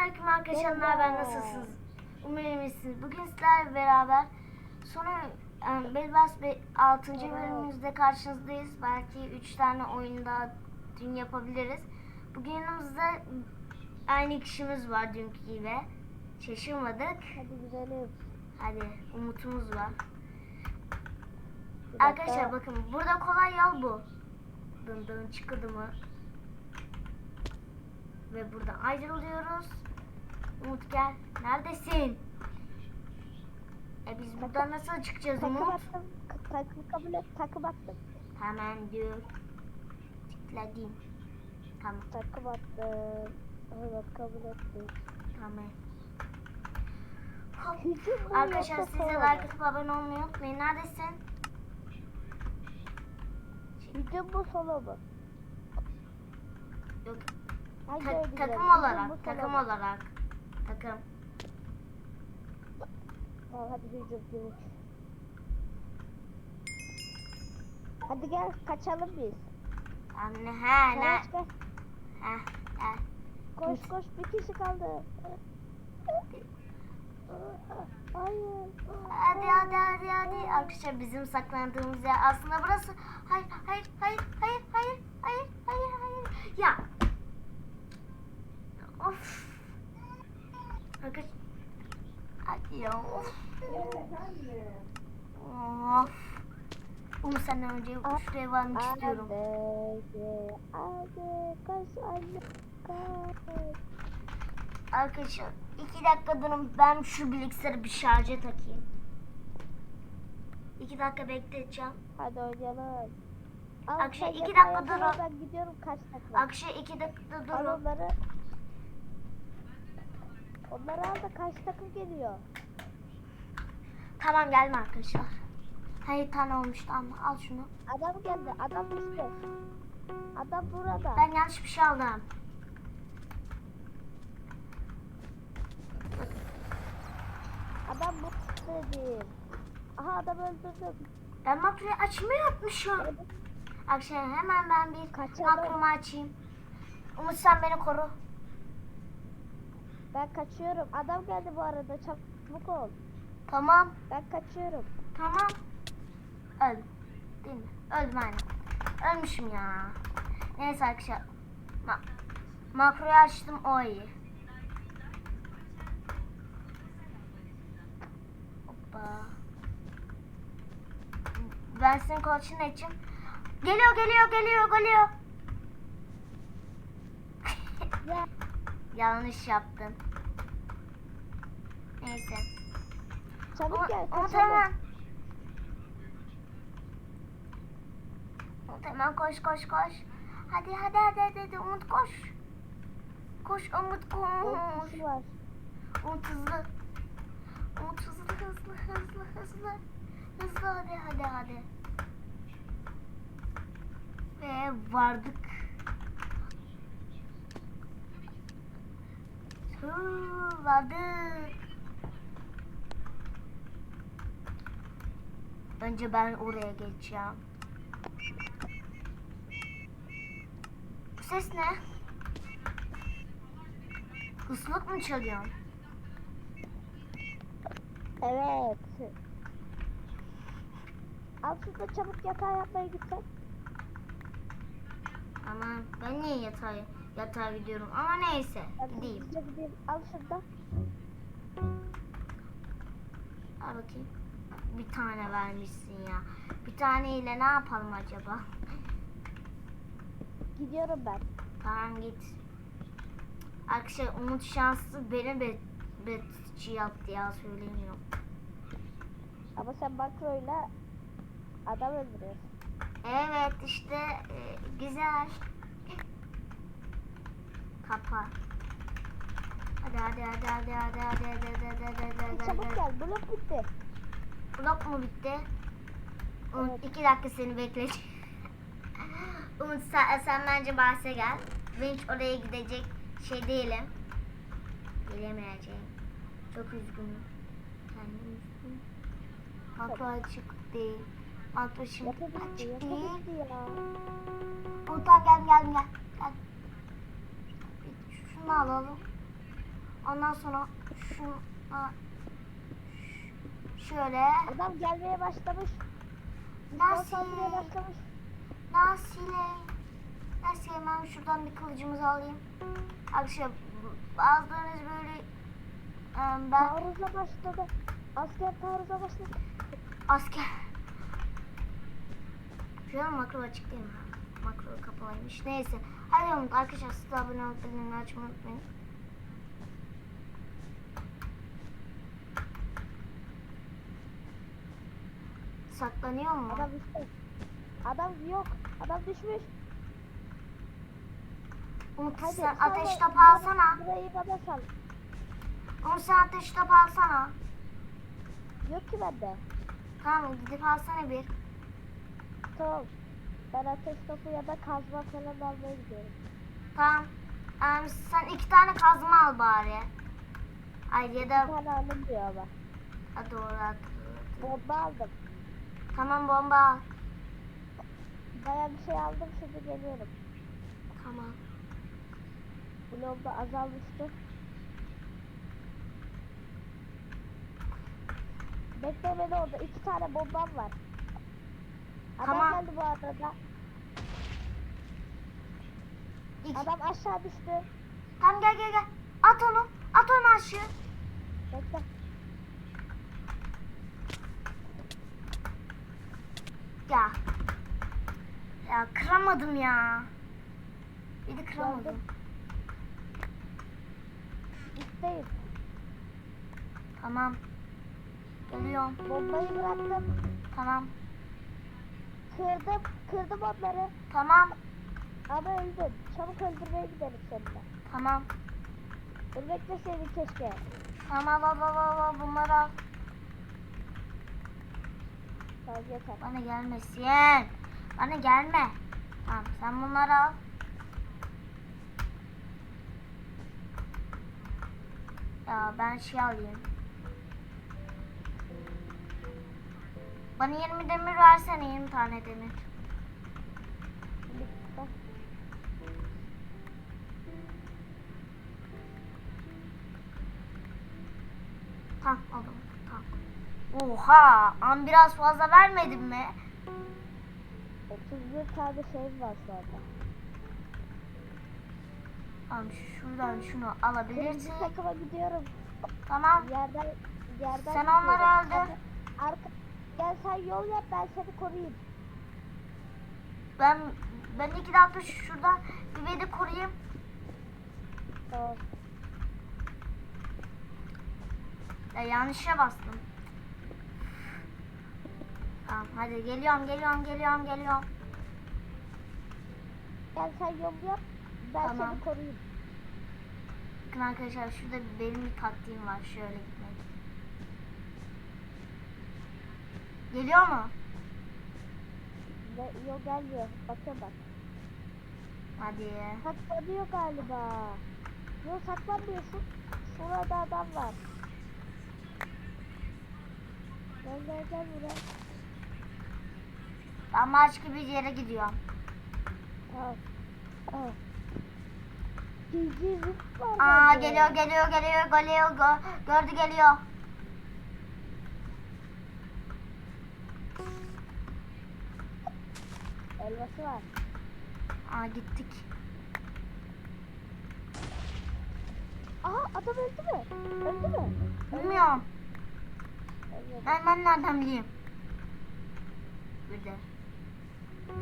Selamünaleyküm arkadaşlar. Ben nasılsınız? Umarım iyisiniz. Bugün sizlerle beraber sonra yani Belbas 6. bölümümüzde karşınızdayız. Belki 3 tane oyun daha dün yapabiliriz. Bugün yanımızda aynı kişimiz var dünkü gibi. Şaşırmadık. Hadi güzelim. Hadi umutumuz var. Arkadaşlar bakın burada kolay yol bu. Dın dın çıkıdı mı? Ve buradan ayrılıyoruz. Umut gel. Neredesin? E biz buradan nasıl çıkacağız Takım Umut? attım. Takım kabul et. Takım attım. Hemen diyor. Tıkladım. Tamam Takım attım. Evet kabul ettim. tamam. Hop. Hücum mu Arkadaşlar yoksa siz de solo like atıp abone olmayı unutmayın. Neredesin? Hücum mu solo mu? Yok. Ta- takım olarak. Takım olarak. Takım. Tamam hadi hücum hücum. Hadi gel kaçalım biz. Anne he ne? Koş gel. Koş koş bir kişi kaldı. Hayır. Hadi hadi hadi hadi. Arkadaşlar bizim saklandığımız yer aslında burası. Hayır hayır hayır hayır hayır hayır hayır hayır. Ya. Of. Arkadaşlar. Hadi ya. Of. Of. Umut senden önce şuraya varmak istiyorum. Arkadaşlar iki dakika durun ben şu bilgisayarı bir şarja takayım. İki dakika bekleteceğim. Hadi oynayalım. Sen iki dakika durun. Akşam iki dakika durun. Onları. Al da kaç takım geliyor. Tamam gelme arkadaşlar. Hayır tane olmuştu ama al şunu. Adam geldi. Adam düştü. Adam burada. Ben yanlış bir şey aldım. Adam bu dedim. Aha adam öldürdüm. Ben makroyu açmayı unutmuşum. Akşam hemen ben bir Kaçalım. makromu açayım. Umut sen beni koru. Ben kaçıyorum. Adam geldi bu arada. Çabuk ol. Tamam. Ben kaçıyorum. Tamam. Öldüm. Değil mi? Öldüm aynen. Ölmüşüm ya. Neyse arkadaşlar. Ma makroyu açtım o iyi. Hoppa. Ben senin koçun için. Geliyor geliyor geliyor geliyor. Ya. Yanlış yaptım. Neyse. Çabuk Umut, gel. Kaçalım. hemen. Umut hemen koş koş koş. Hadi hadi hadi hadi, hadi. Umut koş. Koş Umut koş. Umut hızlı. Umut hızlı hızlı hızlı hızlı. Hızlı hadi hadi hadi. Ve vardık. Huu, vardık. Önce ben oraya geçeceğim. Bu ses ne? Islık mı çalıyorsun? Evet. Şurada çabuk yatağa yapmaya gitsen. Aman ben niye yatağa, yatağa gidiyorum ama neyse gideyim. Al şurada. Al bakayım. Bir tane vermişsin ya. Bir taneyle ne yapalım acaba? Gidiyorum ben. Tamam git. Arkadaşlar Umut şanslı beni bet, betçi yaptı ya söylemiyorum. Ama sen makroyla adam öldürüyorsun. Evet işte e, güzel. Kapa. Hadi hadi hadi hadi hadi hadi hadi hadi hadi hadi hadi Çabuk hadi. gel. Blok bitti. Blok mu bitti? Umut Evet. iki dakika seni bekleyeceğim. Umut sen, sen bence bahse gel. Ben hiç oraya gidecek şey değilim. Gelemeyeceğim. Çok üzgünüm. Kendim üzgünüm. Makro açık değil. Makro şimdi açık değil. Umut gel gel gel gel. Şunu alalım. Ondan sonra şunu şöyle Adam gelmeye başlamış. Nasıl? Başlamış. Nasile Neyse hemen şuradan bir kılıcımızı alayım. Arkadaşlar bazılarınız böyle e, ben Taarruza başladı. Asker taarruza başladı. asker Şu an makro açık değil mi? Makro kapalıymış. Neyse. Hadi Umut arkadaşlar siz de abone olup bildirimleri açmayı unutmayın. Saklanıyor mu? Adam işte. Adam yok. Adam düşmüş. Umut Hadi sen sonra ateş topu alsana. Burayı bana sal. Umut sen ateş topu alsana. Yok ki bende. Tamam gidip alsana bir. Tamam. Ben ateş topu ya da kazma falan almaya gidiyorum. Tamam. Em, sen iki tane kazma al bari. Ay ya Bir da tane aldım diyor ama. Ha, doğru hatırladım. Bomba aldım. Tamam bomba al. Baya bir şey aldım şimdi geliyorum. Tamam. Bloğum da azalmıştı. Bekle beni orada. iki tane bombam var. Adam Tamam. geldi bu arada. Adam aşağı düştü. Tamam gel gel gel. At onu. At onu aşağı. Bekle. Ya. Ya kıramadım ya. Bir de kıramadım. İsteyim. Tamam. Geliyorum. Bombayı bıraktım. Tamam. Kırdım. Kırdım onları. Tamam. Ama öldüm. Çabuk öldürmeye gidelim seninle. Tamam. Ölmek de senin keşke. Tamam al al al al bunları al. Tamam yeter. Bana gelmesin. Bana gelme. Tamam sen bunları al. Ya ben şey alayım. Bana 20 demir versene 20 tane demir. Tamam aldım. Tamam. Oha! An biraz fazla vermedin mi? 31 tane şey var anda. Tamam şuradan şunu Kırmızı alabilirsin. takıma gidiyorum. Tamam. Yerden yerden Sen onları öldür. Hadi, Arka, gel sen yol yap ben seni koruyayım. Ben ben iki dakika şuradan bir de koruyayım. Tamam. Ya yanlışa bastım. Tamam hadi geliyorum geliyorum geliyorum geliyorum. Gel sen yol yap ben Tamam. seni koruyayım. Bakın arkadaşlar şurada benim bir taktiğim var şöyle gitmek. Geliyor mu? Yol gelmiyor. Bakın bak. Hadi. Saklanıyor galiba. Yok saklanmıyorsun. Şurada adam var. Gel gel gel buraya. Ben başka bir yere gidiyorum. Zıp var. Aa geliyor geliyor geliyor geliyor gö- gördü geliyor. Elması var. Aa gittik. Aha adam öldü mü? Öldü mü? Bilmiyorum. Ölmedi. Ben, ben nereden bileyim? De.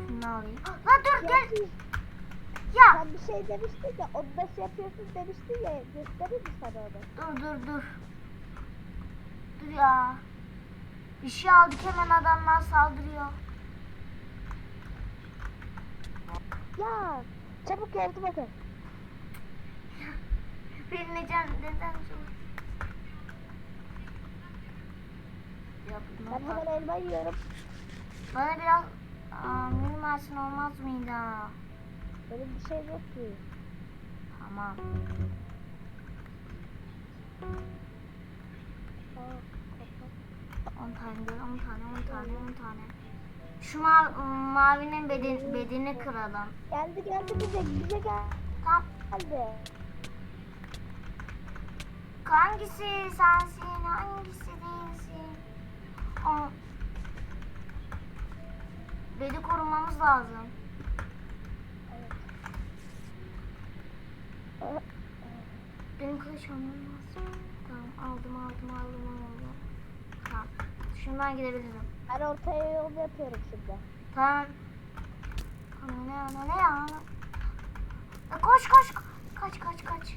Şunu alayım. Lan dur gel. Ya, Ya. Sen bir şey demiştin ya, onu nasıl yapıyorsun demiştin ya, göstereyim mi sana onu? Dur dur dur. Dur ya. Bir şey aldık hemen adamlar saldırıyor. Ya, çabuk yardım edin. Benim neden neden Ben hemen elma yiyorum. Bana biraz aa, versin olmaz mıydı? Benim bir şey yok ki. Tamam. Aa, kapat. 10 tane diyor, 10 tane, 10 tane, 10 tane. Şu ma mavinin beden bedeni kıralım. Geldi geldi bize, bize Tamam. geldi. hangisi sensin? Hangisi değilsin? Aa. Bedi korumamız lazım. Evet. Benim kılıç almam lazım. Tamam aldım aldım aldım aldım. Şundan gidebilirim. Ben ortaya yol yapıyorum şimdi. Tamam. Ana ne ana ne? E, koş koş. Kaç kaç kaç.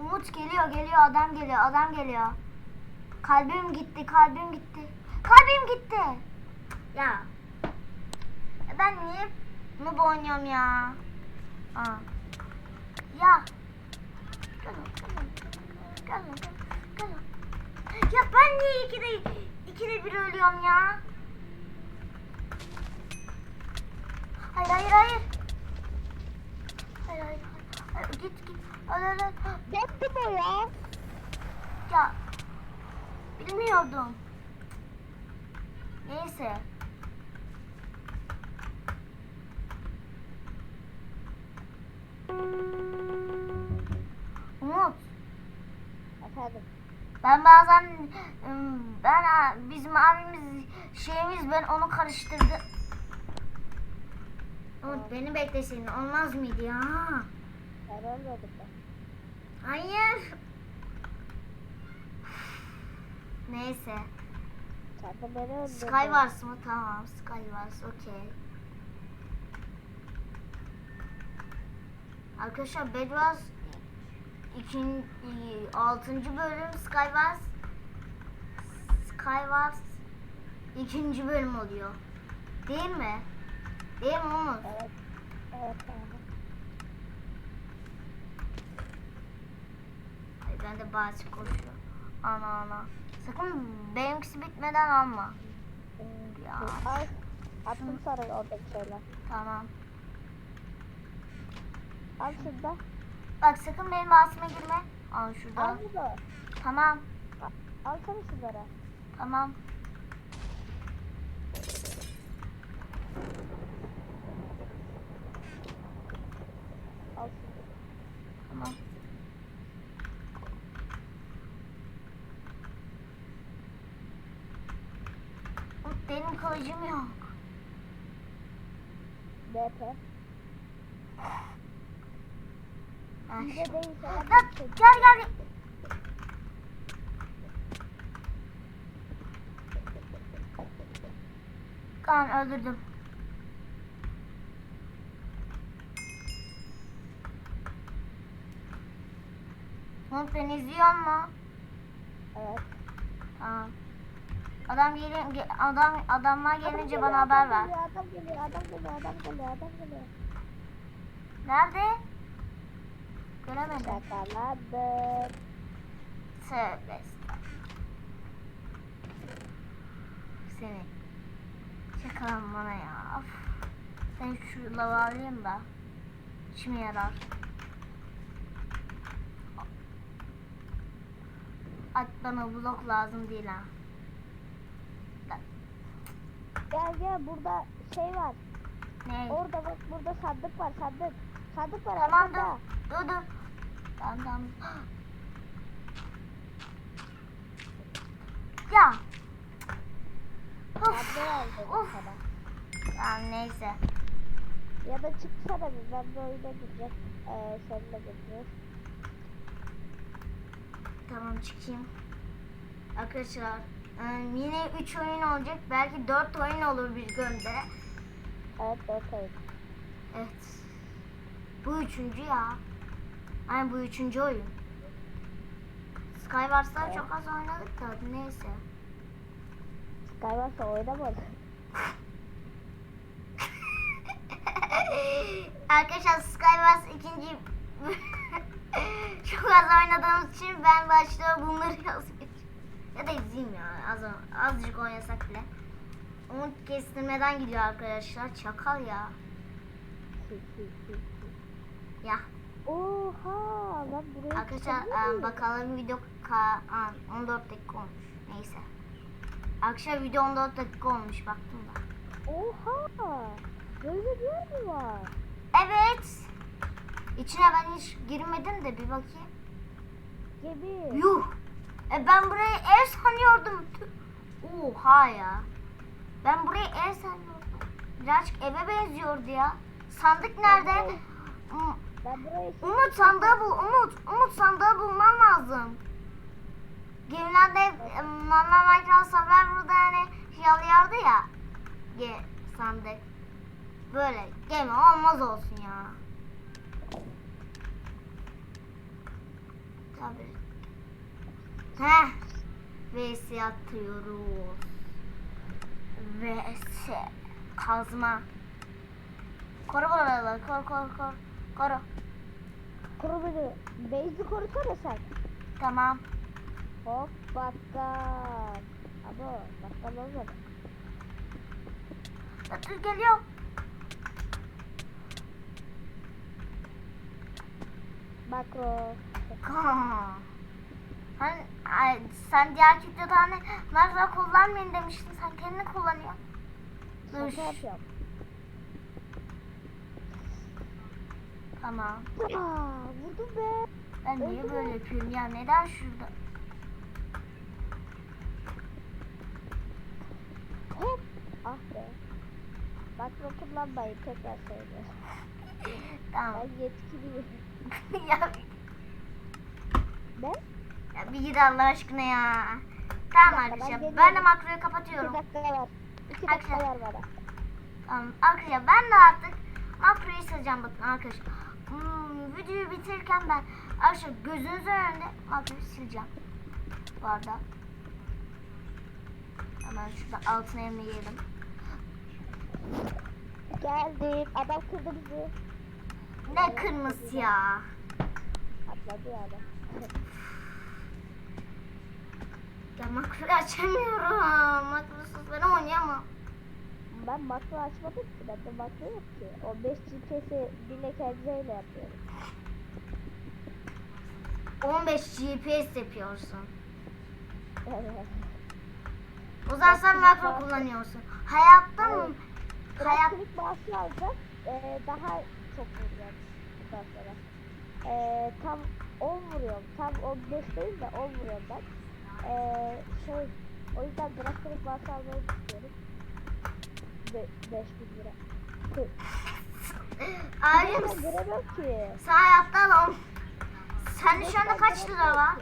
Umut geliyor geliyor adam geliyor adam geliyor. Kalbim gitti kalbim gitti. Kalbim gitti. Ya. Ben niye noob oynuyorum ya? Aa. Ya. Gel gel gel. Ya ben niye ikide, ikide bir ölüyorum ya? Hayır hayır hayır. Hayır hayır. hayır. Git git. Hayır hayır. Gitti bu ya. Ya. Bilmiyordum. Neyse. Umut. Efendim. Ben bazen ben bizim abimiz şeyimiz ben onu karıştırdı. Umut beni bekleseydin olmaz mıydı ya? Ben. Hayır. Neyse. Öldürdün. Skywars mı? Tamam. Skywars. Okey. Arkadaşlar Bedwars ikin, i- altıncı bölüm Skywars Skywars ikinci bölüm oluyor. Değil mi? Değil mi Umut? Evet. Evet. Ay ben de bazı koşuyor. Ana ana. Sakın benimkisi bitmeden alma. Ya. Al. Attım sana oradaki şeyler. Tamam. Al şurada. Bak sakın benim basıma girme. Al şurada. Al bunu. Tamam. Al şunları. Tamam. Al. Tamam. Benim kılıcım yok. DP. Ha, Bir de şu- değilse Lan, ben bir şey gel gel. Kaan öldürdüm. Umut beni izliyor mu? Evet. Tamam. Adam gelin ge- adam adamlar gelince Adam bana geliyor, haber adam ver. Adam geliyor, adam geliyor, adam geliyor, adam geliyor. Nerede? Göremedim. Şakalandım. Tövbe. Seni. Şakalan bana ya. Of. Ben şu lava alayım da. İşime yarar. At bana blok lazım değil ha. Gel gel burada şey var. Ne? Orada bak burada sandık var sandık. Sandık var Tamam arkada. dur. Dur. Tamam tamam. Ya. Of. Of. Tamam neyse. Ya da çıksana bir ben bir oyuna gireceğim. Ee, seninle gireceğiz. Tamam çıkayım. Arkadaşlar e, yine 3 oyun olacak. Belki 4 oyun olur bir günde. Evet dört oyun. Evet. Bu üçüncü ya. Yani bu üçüncü oyun. Skywars'tan Evet. çok az oynadık da neyse. Skywars'a oynamadı. Arkadaşlar Skywars ikinci çok az oynadığımız için ben başta bunları yazmışım. Ya da izleyeyim ya az, azıcık oynasak bile. Umut kestirmeden gidiyor arkadaşlar. Çakal ya. Ya Oha lan buraya arkadaşlar muyum? bakalım video ka- aa, 14 dakika olmuş. Neyse. Arkadaşlar video 14 dakika olmuş baktım da. Oha. Böyle bir yer mi var? Evet. İçine ben hiç girmedim de bir bakayım. gemi. Yuh. E ben burayı ev sanıyordum. Oha ya. Ben burayı ev sanıyordum. Birazcık eve benziyordu ya. Sandık nerede? Burayı Umut sandığı bul. Umut. Umut sandığı bulman lazım. Gemilerde e, normal Minecraft Survivor'da hani şey alıyordu ya. Ge sandık. Böyle gemi olmaz olsun ya. Tabii. Heh. VS atıyoruz. VS. Kazma. Koru buraları. Koru koru koru. Koru. Beni. Base'i korusana sen. Tamam. Hop bakkal. Abo bakkal olmadı. Dur geliyor. Makro. Hani ay, sen diğer videoda hani kullanmayın demiştin. Sen kendini kullanıyorsun. Şaka yapıyorum. Tamam. Aa, vurdum be. Ben niye Öldü mü? böyle yapıyorum ya? Neden şurada? Hop. Ah be. Makro kullanmayın tekrar söylüyorum. Tamam. Ben yetkiliyim. ya, Ne? ya bir git Allah aşkına ya. Tamam dakika, ben arkadaşlar. geliyorum. Ben de makroyu kapatıyorum. dakika ver. İki Akşam. dakika ver bana. Tamam arkadaşlar ben de artık makroyu sileceğim bakın arkadaşlar. Hmm, videoyu bitirirken ben arkadaşlar gözünüzün önünde makroyu sileceğim. Bu arada. Hemen şurada altına yemeyelim. Geldik. Adam kırdı bizi. Ne kırmızı ya. Atladı ya adam. Ya makroyu açamıyorum. Makrosuz ben oynayamam. Ben makro açmadım ki. Bende makro yok ki. O 5 GPS'i dilek egzeyle yapıyorum. 15 GPS yapıyorsun. Evet. O zaman sen makro kullanıyorsun. Hayatta mı? Hayat Elektrik bağışı alacağım. Ee, daha çok vuracağım. Bundan sonra. Ee, tam 10 vuruyorum. Tam 15 değil de 10 vuruyorum ben. Ee, şey, o yüzden elektrik bağışı almayı istiyorum. Be 5000 lira. Abim sen hayatta lan. Sende şu anda kaç lira var?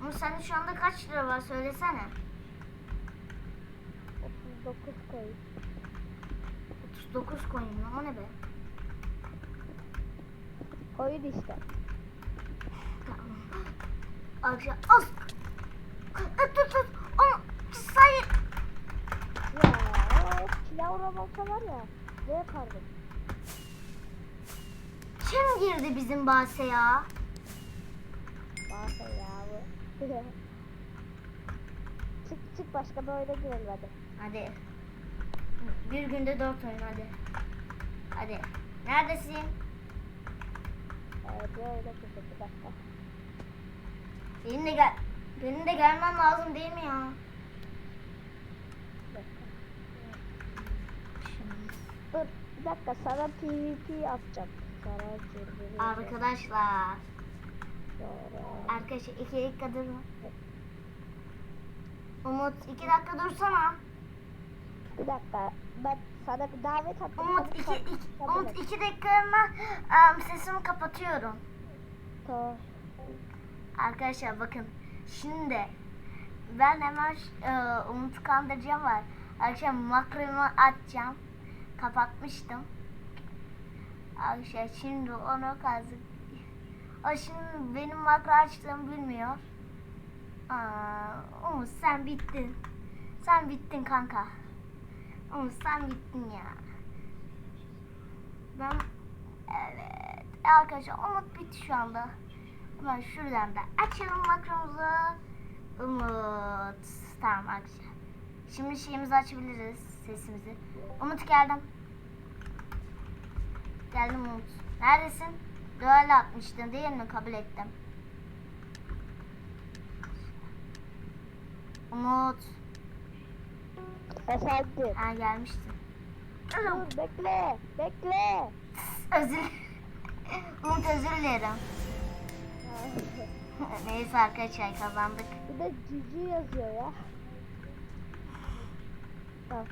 Ama sende şu anda kaç lira var söylesene. 39 koyun. 39 coin mi? O ne be? Koyun işte. Tamam. Arkadaşlar az. Tut tut tut. Onu sayın. Kilavram olsa var ya. Ne yapardım? Kim girdi bizim bahse ya? Bağırsa ya bu. çık çık başka bir oyuna girelim hadi. Hadi. Bir günde dört oyun hadi. Hadi. Neredesin? Evet bir oyuna girdim bir dakika. Benim de gel. Benim de gelmem lazım değil mi ya? Bir dakika. Dur bir dakika sana PvP atacağım. Sana. Arkadaşlar. Arkadaşlar iki dakika durma. Umut iki dakika dursana. Bir dakika ben sana bir davet attım. Umut iki, iki, Umut iki dakikalığına em, sesimi kapatıyorum. Tamam. Arkadaşlar bakın. Şimdi ben hemen e, Umut'u kandıracağım var. Arkadaşlar makromu atacağım. Kapatmıştım. Arkadaşlar şimdi onu kazık. O şimdi benim makro açtığımı bilmiyor. Aa, Umut sen bittin. Sen bittin kanka. Umut sen bittin ya. Ben evet arkadaşlar Umut bitti şu anda. Hemen şuradan da açalım makromuzu. Umut. Tamam arkadaşlar. Şimdi şeyimizi açabiliriz. Sesimizi. Umut geldim. Geldim Umut. Neredesin? Duel atmıştın değil mi? Kabul ettim. Umut. Efendim. Ha gelmiştin. Dur bekle. Bekle. Özür Umut özür dilerim. Neyse arkadaşlar kazandık. Bir de cici yazıyor ya. Tamam.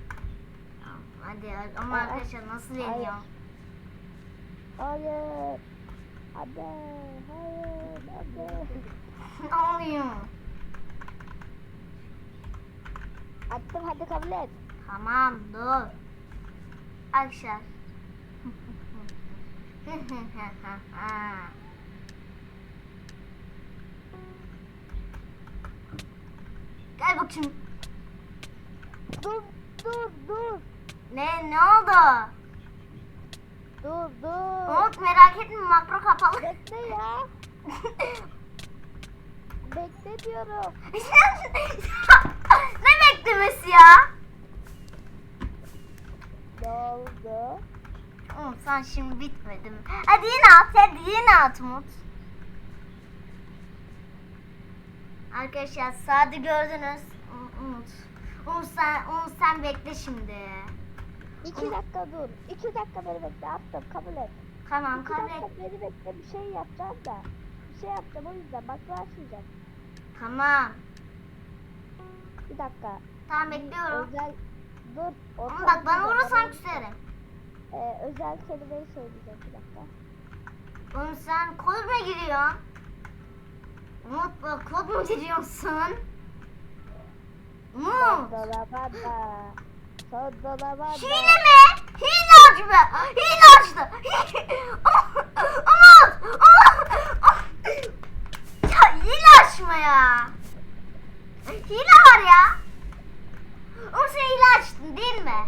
Hadi ama Aa, arkadaşlar nasıl yeniyor? Hayır. Hadi. Hayır. Hadi. ne oluyor? Attım hadi kabul et. Tamam dur. Arkadaşlar. Gel bakayım. Dur dur dur. Ne ne oldu? Dur dur. Umut merak etme makro kapalı. Bekle ya. Bekle diyorum. ne beklemesi ya? Ne oldu? Umut sen şimdi bitmedin. Hadi yine at hadi yine at Umut. Arkadaşlar sağda gördünüz. Um- Umut. Umut sen, Umut sen bekle şimdi. İki dakika dur. İki dakika beni bekle. Attım kabul et. Tamam İki kabul dakika et. beni bekle. Bir şey yapacağım da. Bir şey yapacağım o yüzden. Bak başlayacağım. Tamam. Bir dakika. Tamam bekliyorum. Özel dur. Ama bak bana vurursan küserim. Ee, özel kelimeyi söyleyeceğim bir dakika. Umut sen kod mu giriyorsun? Umut bak kod mu giriyorsun? Umut. Dolabada. Son Hile mi? Hile açtı. Hile açtı. Umut. Ya hile açma ya. Hile var ya. Umut sen hile açtın değil mi?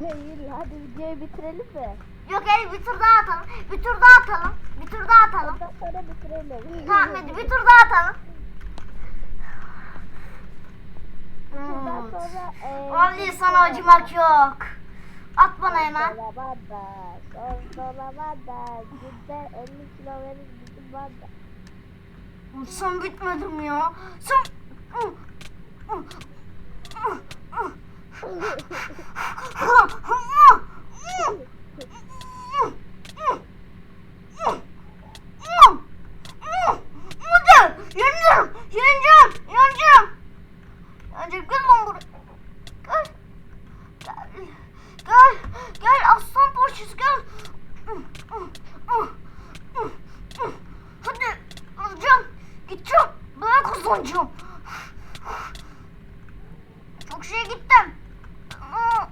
Değil. Hadi videoyu bitirelim mi? Yok hadi bir tur daha atalım. Bir tur daha atalım. Bir tur daha atalım. Ondan sonra bitirelim. Tamam hadi bir tur daha atalım. Bundan Hmm. Sonra Vallahi sana acımak yok. At bana hemen. Son dolabada. Günde 50 kilo verir bizim banda. Son bitmedim ya. Son... Hadi yeneceğim, yeneceğim, yeneceğim. Yeneceğim, gel lan buraya. Gel. Gel, gel, gel aslan parçası gel. Hadi, alacağım, gideceğim, ben kazanacağım. Çok şeye gittim. Ama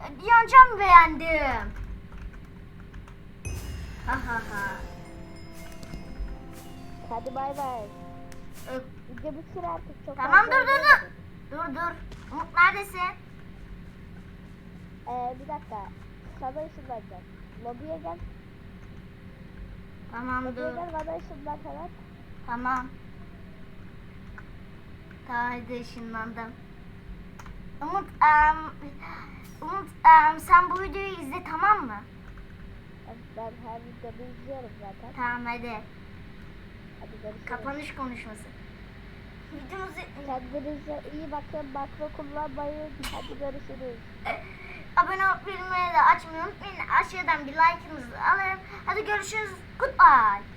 Yeneceğim beğendim. Ha ha ha. Hadi bay bay. Ö- Video bitir artık çok Tamam dur dur dur. Dur dur. Umut neredesin? Eee bir dakika. Sana ışınlanacağım. Lobiye gel. Tamam Lobiye dur. gel bana ışınlan hemen. Tamam. Tamam hadi ışınlandım. Umut, em, Umut em, sen bu videoyu izle tamam mı? Ben her videoda izliyorum zaten. Tamam hadi. Kapanış konuşması. Videomuzu Kendinize iyi bakın. Makro kullanmayın. Hadi görüşürüz. abone bildirimleri de açmayı unutmayın. Aşağıdan bir like'ınızı alırım. Hadi görüşürüz. Goodbye.